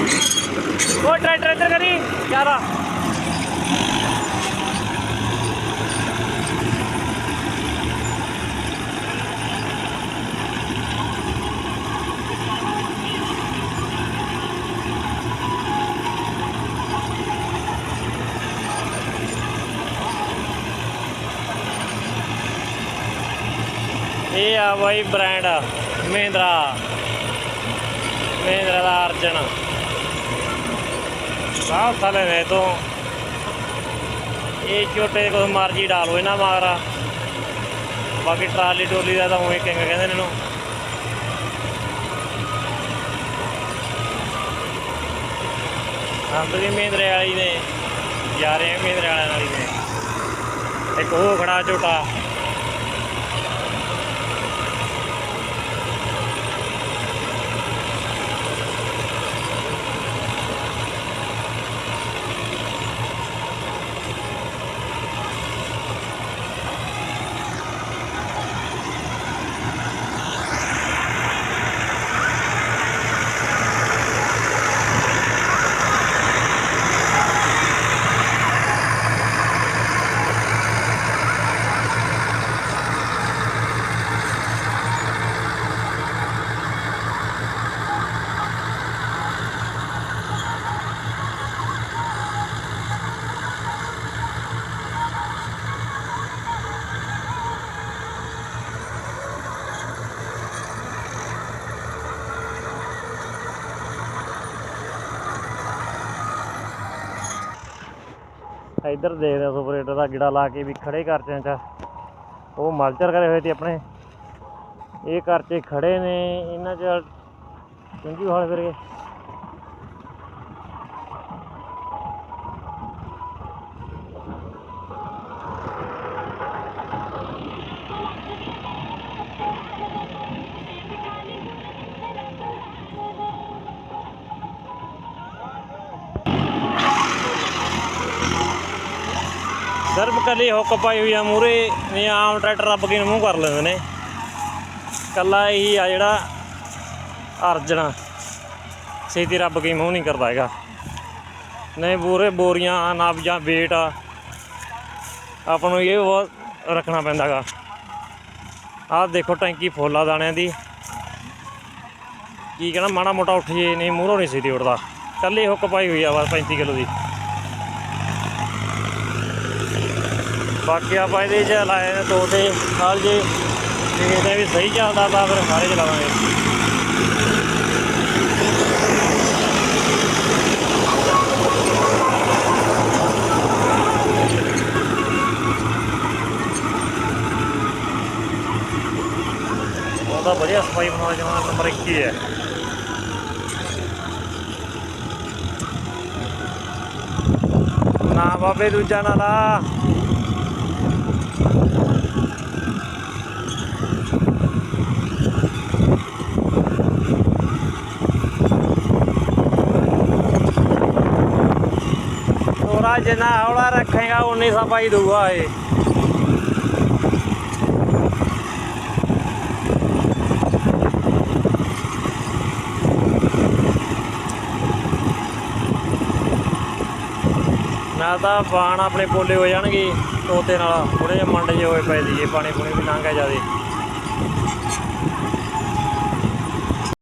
ਉਹ ਟਰੈਕਟਰ ਇੱਧਰ ਕਰੀ ਯਾਰਾ ਇਹ ਆ ਬਾਈ ਬ੍ਰਾਂਡ ਮਹਿੰਦਰਾ। ਮਹਿੰਦਰਾ ਦਾ ਅਰਜਨ। ਸਾਹ ਥਲੇ ਨੇ ਤੋਂ। ਇਹ ਛੋਟੇ ਕੋ ਮਰਜ਼ੀ ਡਾਲੋ ਇਹਨਾਂ ਮਾਰਾ ਬਾਕੀ ਟਰਾਲੀ ਟੋਲੀ ਦਾ ਤਾਂ ਉਵੇਂ ਕਿੰਗ ਕਹਿੰਦੇ ਨੇ ਇਹਨੂੰ। ਅੰਬ ਮਹਿੰਦਰੇ ਵਾਲੀ ਨੇ ਜਾ ਰਹੇ ਆ ਮਹਿੰਦਰੇ ਵਾਲਿਆਂ ਨਾਲ ਹੀ ਨੇ ਇੱਕ ਉਹ ਖੜਾ ਝੋਟਾ। ਇੱਧਰ ਦੇਖਦੇ ਆ ਸੁਪਰੇਟਰ ਦਾ ਗਿੜਾ ਲਾ ਕੇ ਵੀ ਖੜੇ ਕਰਚਿਆਂ 'ਚ। ਉਹ ਮਲਚਰ ਕਰੇ ਹੋਏ ਤੇ ਆਪਣੇ। ਇਹ ਕਰਚੇ ਖੜੇ ਨੇ, ਇਹਨਾਂ 'ਚ ਚੰਗੀ ਹਾਲ ਕਰੇ ਸਿਰਫ ਕੱਲੀ ਹੁੱਕ ਪਾਈ ਹੋਈ ਆ ਮੂਰੇ ਨਹੀਂ ਆਮ ਟਰੈਕਟਰ ਰੱਬ ਕੇ ਮੂੰਹ ਕਰ ਲੈਂਦੇ ਨੇ। ਕੱਲਾ ਇਹੀ ਆ ਜਿਹੜਾ ਅਰਜਣਾ। ਛੇਤੀ ਰੱਬ ਕੇ ਮੂੰਹ ਨਹੀਂ ਕਰਦਾ ਹੈਗਾ। ਨਹੀਂ, ਬੂਰੇ ਬੋਰੀਆਂ ਨਬ ਜਾਂ ਵੇਟ ਆ। ਆਪਾਂ ਨੂੰ ਇਹ ਬਹੁਤ ਰੱਖਣਾ ਪੈਂਦਾਗਾ ਆਹ ਦੇਖੋ ਟੈਂਕੀ ਫੁੱਲ ਆ ਦਾਣਿਆਂ ਦੀ। ਕੀ ਕਹਿਣਾ, ਮਾੜਾ ਮੋਟਾ ਉੱਠ ਜੇ, ਨਹੀਂ, ਮੂਹਰੋਂ ਨਹੀਂ ਛੇਤੀ ਉੱਠਦਾ। ਕੱਲੀ ਹੁੱਕ ਪਾਈ ਹੋਈ ਆ ਬਸ 35 ਕਿਲੋ ਦੀ। ਬਾਕੀ ਆਪਾਂ ਇਹਦੇ ਚ ਲਾਏ ਨੇ ਦੋ ਤੇ ਨਾਲ ਜੇ ਦੇਖਦੇ ਵੀ ਸਹੀ ਚੱਲਦਾ ਤਾਂ ਫਿਰ ਸਾਰੇ ਚਲਾਵਾਂਗੇ। ਉਹਦਾ ਵਧੀਆ ਸਫ਼ਾਈ ਬਣਾਉਣਾ ਜਮਾ ਨੰਬਰ 1 ਹੀ ਹੈ। ਨਾ ਬਾਬੇ ਦੂਜਾ ਨਾ ਲਾ ਤੋਰਾ ਜਿੰਨਾ ਹੌਲਾ ਰੱਖੇਗਾ ਉਨੀ ਸਫ਼ਾਈ ਦਊਗਾ ਜਾਂ ਤਾਂ ਬਾਣ ਆਪਣੇ ਪੋਲੇ ਹੋ ਜਾਣਗੇ। ਤੋਤੇ ਨਾਲ ਥੋੜੇ ਜਿਹਾ ਮੰਡ ਜੇ ਹੋਏ ਪਏ ਦੀਏ ਪਾਣੀ ਪੂਣੀ ਵੀ ਲੰਘਿਆ ਹੈ